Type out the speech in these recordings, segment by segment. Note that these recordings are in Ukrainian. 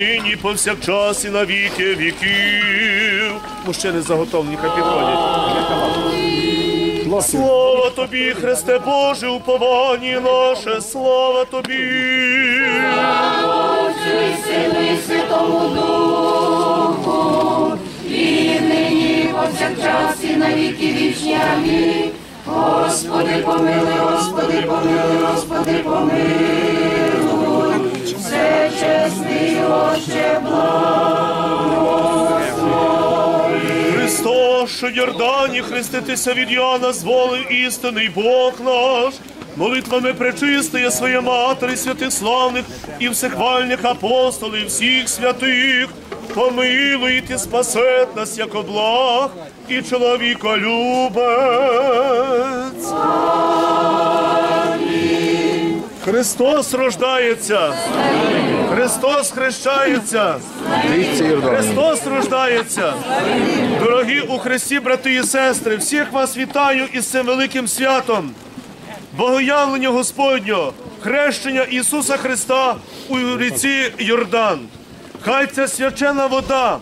Нині повсякчас і на віки віків. Мужчини заготовлені, хай підходять. Слава тобі, Христе Боже, уповання наше, слава тобі. Сину і Святому Духу, і нині, повсякчас, і на віки вічні. Амінь. Господи, помилуй, Господи, помилуй, Господи, помилуй. Чесний Отче, Христос, що Йордані хреститися від Яна, зволив істинний Бог наш. Молитвами пречистия своє матері, святих славних і всехвальних апостолів, всіх святих, помилуй і спасет нас, як благ і чоловіколюбець. Христос рождається, Христос хрещається, Христос рождається. Дорогі у Христі, брати і сестри, всіх вас вітаю із цим великим святом. Богоявлення Господнього, хрещення Ісуса Христа у ріці Йордан. Хай ця свячена вода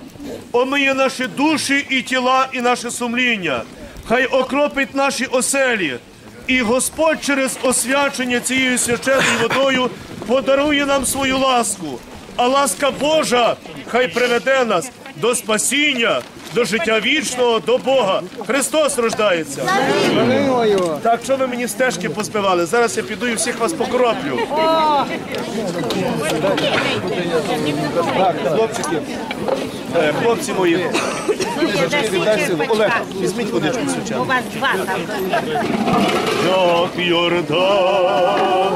омиє наші душі і тіла, і наше сумління. Хай окропить наші оселі. І Господь через освячення цією свяченою водою подарує нам свою ласку. А ласка Божа хай приведе нас до спасіння, до життя вічного, до Бога. Христос рождається. Так, що ви мені стежки позбивали? Зараз я піду і всіх вас покроплю. Так, хлопчики, е, хлопці мої. Олег, візьміть водичку свячену. У вас два там. Як Йордан.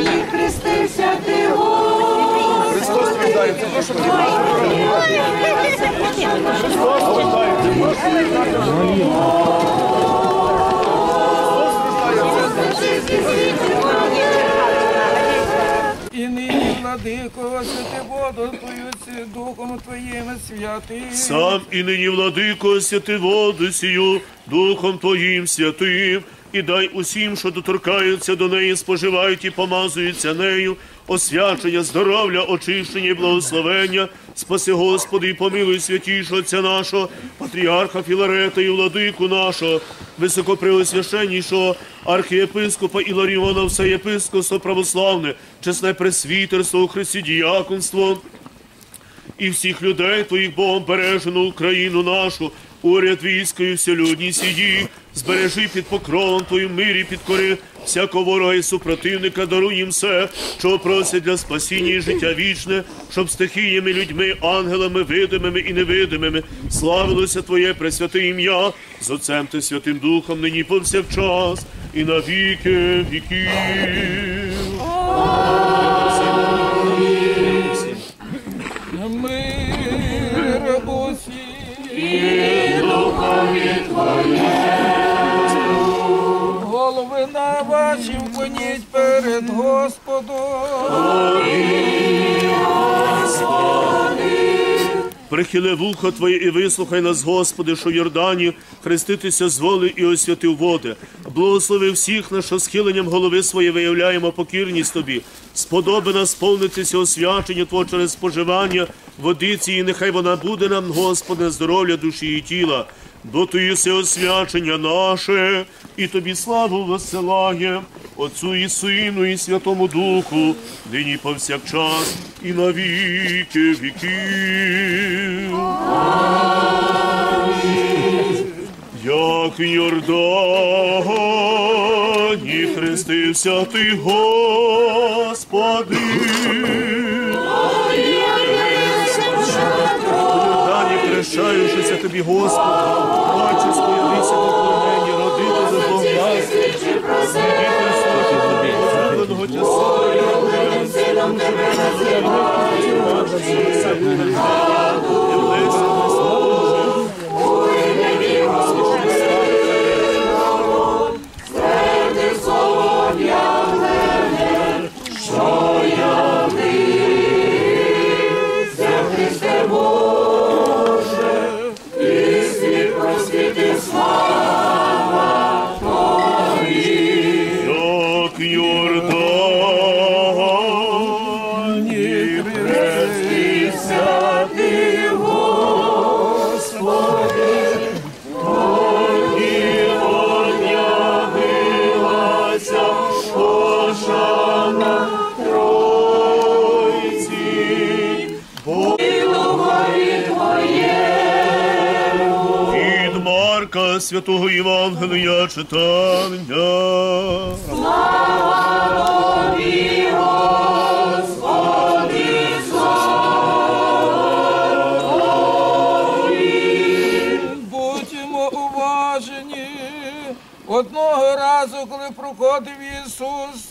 і хрестився ти, Христос. Прошу Христос рождається. І нині, владико, святи воду Твою, Духом Твоїм святим. Сам і нині, владико, святи воду сію, Духом Твоїм святим, і дай усім, що доторкаються до неї, споживають і помазуються нею, освячення, здоров'я, очищення і благословення. Спаси, Господи, і помилуй святішого Отця нашого, патріарха Філарета і владику нашого, високопреосвященнішого архієпископа Іларіона, всеєпископство православне, чесне пресвітерство у Христі діяконство і всіх людей твоїх Богом бережену Україну нашу, уряд війською вселюдній сіді, збережи під покровом твоїм мирі, підкори. Всякого ворога і супротивника, даруй їм все, що просять для спасіння і життя вічне, щоб стихіями, людьми, ангелами, видимими і невидимими, славилося Твоє пресвяте ім'я. З Отцем та Святим Духом, нині повсякчас і на віки віків. Прихили вухо Твоє і вислухай нас, Господи, що Йордані хреститися з воли і освятив води. Благослови всіх, на що схиленням голови своє виявляємо покірність Тобі. Сподоби нас сповнитися освячення Твого через споживання водиці, і нехай вона буде нам, Господи, здоров'я душі і тіла. Бо Ти єси освячення наше, і Тобі славу висилає, Отцу і Сину, і Святому Духу, нині повсякчас, і на віки віків. Як в Йордані хрестився ти, Господи. Йордані хрещаючися тобі, Господи, Отче, споявися поклонені, Як Йордані Святого Євангелія читання. Будьмо уважені. Одного разу, коли проходив Ісус,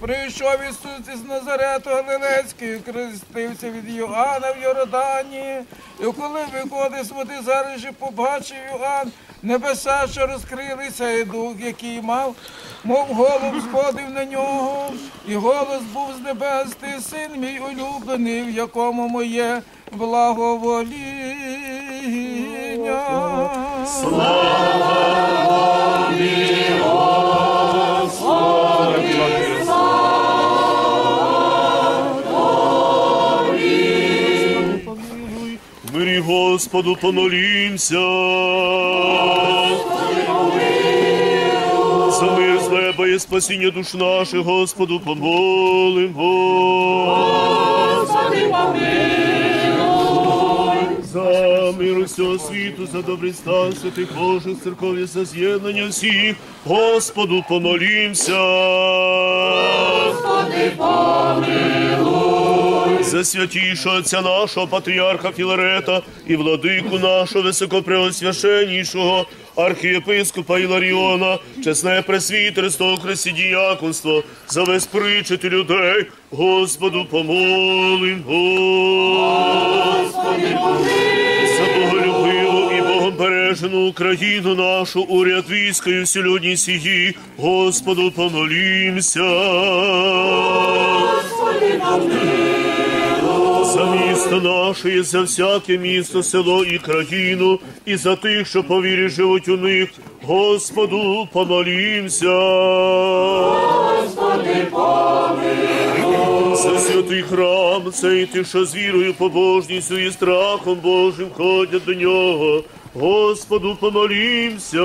прийшов Ісус із Назарету Галилецький, хрестився від Йоанна в Йордані. І коли виходив з води зараз побачив Йоанн, небеса, що розкрилися, і дух, який мав, мов голуб сходив на нього, і голос був з небес, ти син мій улюблений, в якому моє благовоління. Помилуй, Господу помолімся. За мир з неба і спасіння душ наших, Господу помолимо. За мир усього світу, за добрий стан святих Божих церков і за з'єднання всіх, Господу помолімся. За святішого отця нашого патріарха Філарета і владику нашого високопреосвященнішого архієпископа Іларіона, чесне пресвітерство, діяконство, за весь причити людей, Господу помолим. Господи, за боголюбиву і Богом бережену Україну нашу, уряд війська і всю людні сії, Господу помолімся. За місто наше, і за всяке місто, село і країну, і за тих, що по вірі живуть у них, Господу помолімся. Господи, За святий храм, цей тих, що з вірою, побожністю і страхом Божим ходять до нього. Господу помолімся.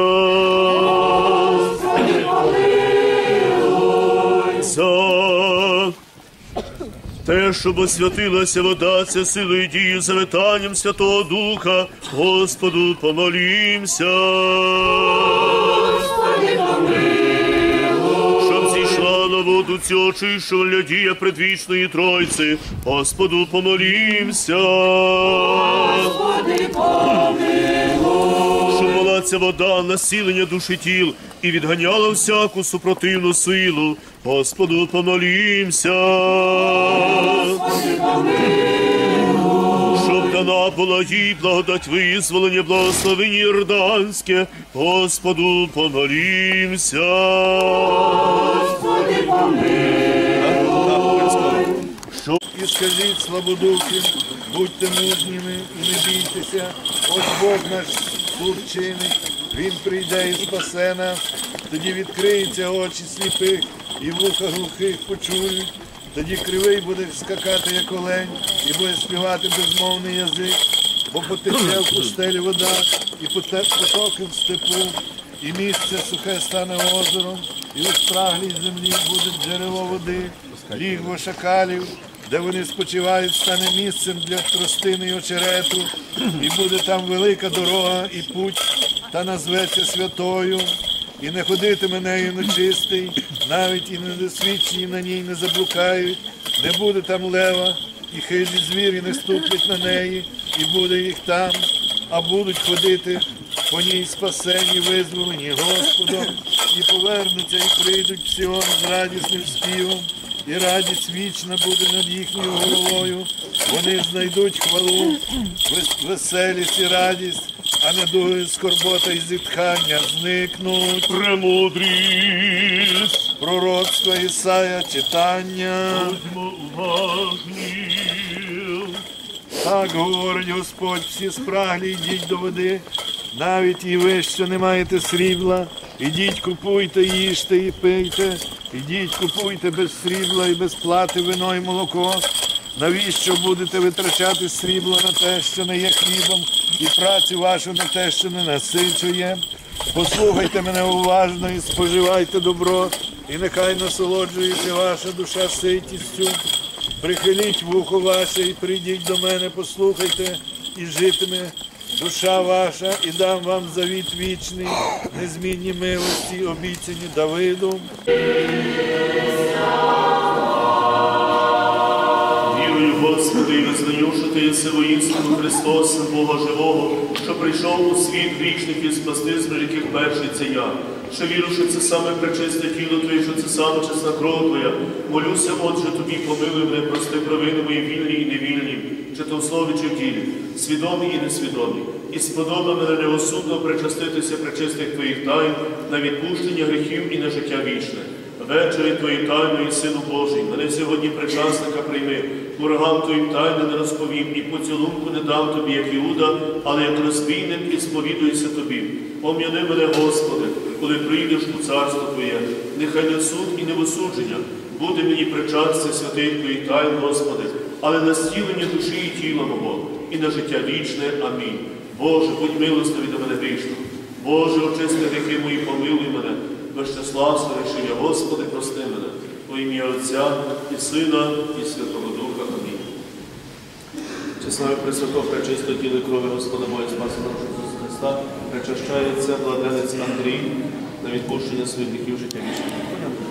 Господи, За те, щоб освятилася вода, ця силою дії завитанням Святого Духа, Господу помолімся. Щоб зійшла на воду цю очищувальня дія предвічної Тройці, Господу помолімся. Щоб була ця вода, насілення душі тіл і відганяла всяку супротивну силу. Господу помолімся. Щоб дана була їй благодать визволення, благословення Йорданське, Господу помолімся. І скажіть слабодухим, будьте мужніми і не бійтеся, ось Бог наш суд Він прийде і спасе нас, тоді відкриються очі сліпих і вуха глухих почують, тоді кривий буде скакати, як олень, і буде співати безмовний язик, бо потече в пустелі вода, і потоки в степу, і місце сухе стане озером, і у спраглій землі буде джерело води, лігво шакалів, де вони спочивають, стане місцем для тростини й очерету, і буде там велика дорога і путь, та назветься святою, і не ходитиме нею нечистий, навіть і недосвідчені на ній не заблукають, не буде там лева, і хижі звірі не ступлять на неї, і буде їх там, а будуть ходити по ній спасені, визволені Господом, і повернуться, і прийдуть в Сіон з радісним співом, і радість вічна буде над їхньою головою. Вони знайдуть хвалу, веселість і радість, а недуги, скорбота і зітхання зникнуть. Премудрість, Пророцтво Ісая читання. Так говорить Господь, всі спраглі йдіть до води, навіть і ви, що не маєте срібла, Ідіть, купуйте, їжте і пийте. Ідіть, купуйте без срібла і без плати вино і молоко. Навіщо будете витрачати срібло на те, що не є хлібом, і працю вашу на те, що не насичує? Послухайте мене уважно і споживайте добро, і нехай насолоджується ваша душа ситістю. Прихиліть вухо ваше і прийдіть до мене, послухайте, і житиме душа ваша, і дам вам завіт вічний, незмінні милості, обіцяні Давиду. Вірую, Господи, і визнаю, що Ти єси воїнством Христос, Бога живого, що прийшов у світ грішних і спасти, з яких перший це я. Що вірю, що це саме пречисте тіло Твоє, що це саме чесна кров Твоя. Молюся, отже, Тобі помилуй мене, прости провини мої вільні і невільні, чи то в слові, чи в ділі, свідомі і несвідомі. І сподоба мене неосудно причаститися пречистих Твоїх тайн на відпущення гріхів і на життя вічне. Вечері Твої тайної, Сину Божий, мене сьогодні причасника прийми, ворогам Твоїм тайни не розповім, і поцілунку не дам Тобі, як Іуда, але як розбійник і сповідуюся Тобі. Пом'яни мене, Господи, коли прийдеш у царство Твоє, нехай не суд і не в осудження, буде мені причастя святих Твоїх тайн, Господи, але на зцілення душі і тіла мого, і на життя вічне. Амінь. Боже, будь милостивий до мене грішного. Боже, очисти гріхи мої, помилуй мене, безчеславство рішення, Господи, прости мене, во ім'я Отця і Сина, і Святого Духа. Амінь. Чесною Пресвятого пречисто тіли крові Господа Бога Спаса нашого Ісуса Христа, причащається владенець Андрій на відпущення своїх гріхів життя вічного.